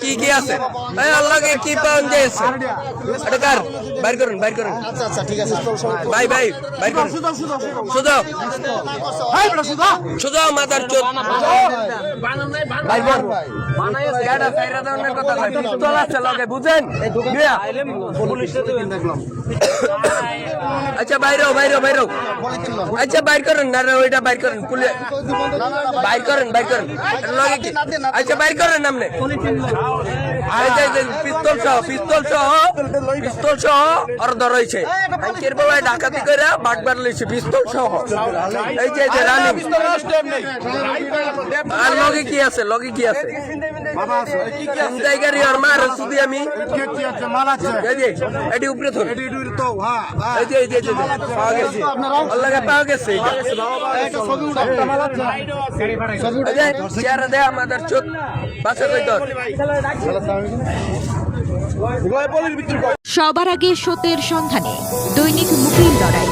কি কি আছে? এই আল্লাহকে কি পাওয়া যাচ্ছে এটা কার? বাইর করুন বাইর করুন। আচ্ছা আচ্ছা ঠিক আছে চল চল ভাই ভাই বাইর করুন। শুধু শুধু মাথার চোখ ভাই বল গাড়া দেওয়ার কথা কয় পিস্তল আছে বুঝেন? মিয়া। আচ্ছা বাইরো বাইরো বাইরো আচ্ছা বাইর করেন না রে ওইটা বাইর করেন পুলে বাইর করেন বাইর করেন। লগে কি? আচ্ছা বাইর করেন যে, পিস্তল সহ পিস্তল সহ পিস্তল সহ আর ধরাইছে ব্যাংকের ডাকাতি করে বাটবার লইছে, পিস্তল সহ। এই যে যে আর লগে কি আছে, লগে কি আছে? আমি। আমাদের চোখ, বাসা সবার আগে সত্যের সন্ধানে দৈনিক মুখের লড়াই।